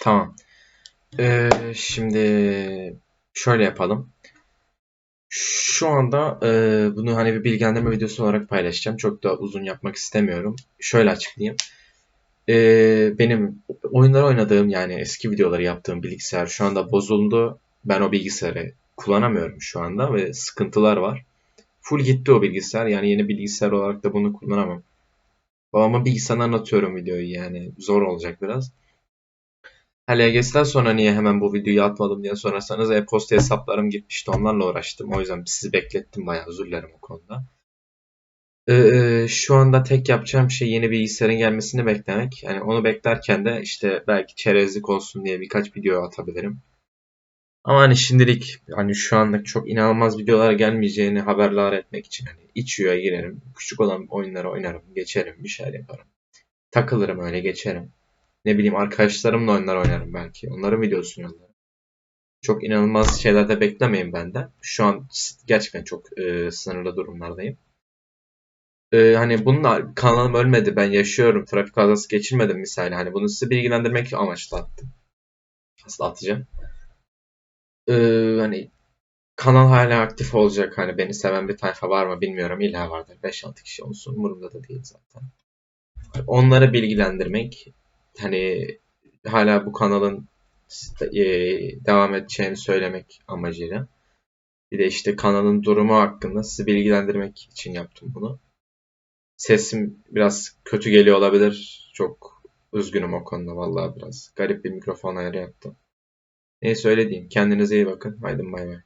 Tamam. Ee, şimdi şöyle yapalım. Şu anda e, bunu hani bir bilgilendirme videosu olarak paylaşacağım. Çok da uzun yapmak istemiyorum. Şöyle açıklayayım. Ee, benim oyunlar oynadığım yani eski videoları yaptığım bilgisayar şu anda bozuldu. Ben o bilgisayarı kullanamıyorum şu anda ve sıkıntılar var. Full gitti o bilgisayar. Yani yeni bilgisayar olarak da bunu kullanamam. Babama bilgisayardan atıyorum videoyu yani. Zor olacak biraz. Ha LGS'den sonra niye hemen bu videoyu atmadım diye sorarsanız e-posta hesaplarım gitmişti. Onlarla uğraştım. O yüzden sizi beklettim bayağı özür dilerim o konuda. Ee, şu anda tek yapacağım şey yeni bilgisayarın gelmesini beklemek. Yani onu beklerken de işte belki çerezlik olsun diye birkaç video atabilirim. Ama hani şimdilik hani şu anlık çok inanılmaz videolar gelmeyeceğini haberdar etmek için hani içiyor girerim. Küçük olan oyunları oynarım, geçerim, bir şeyler yaparım. Takılırım öyle geçerim. Ne bileyim arkadaşlarımla oyunlar oynarım belki. Onların videosunu yollarım. Çok inanılmaz şeyler de beklemeyin benden. Şu an gerçekten çok e, sınırlı durumlardayım. E, hani bununla kanalım ölmedi. Ben yaşıyorum. Trafik kazası geçirmedim misali. Hani bunu size bilgilendirmek amaçlı attım. Aslında atacağım. E, hani kanal hala aktif olacak. Hani beni seven bir tayfa var mı bilmiyorum. İlla vardır. 5-6 kişi olsun. Umurumda da değil zaten. Onları bilgilendirmek hani hala bu kanalın e, devam edeceğini söylemek amacıyla. Bir de işte kanalın durumu hakkında sizi bilgilendirmek için yaptım bunu. Sesim biraz kötü geliyor olabilir. Çok üzgünüm o konuda vallahi biraz. Garip bir mikrofon ayarı yaptım. Neyse öyle diyeyim. Kendinize iyi bakın. Haydi bay bay.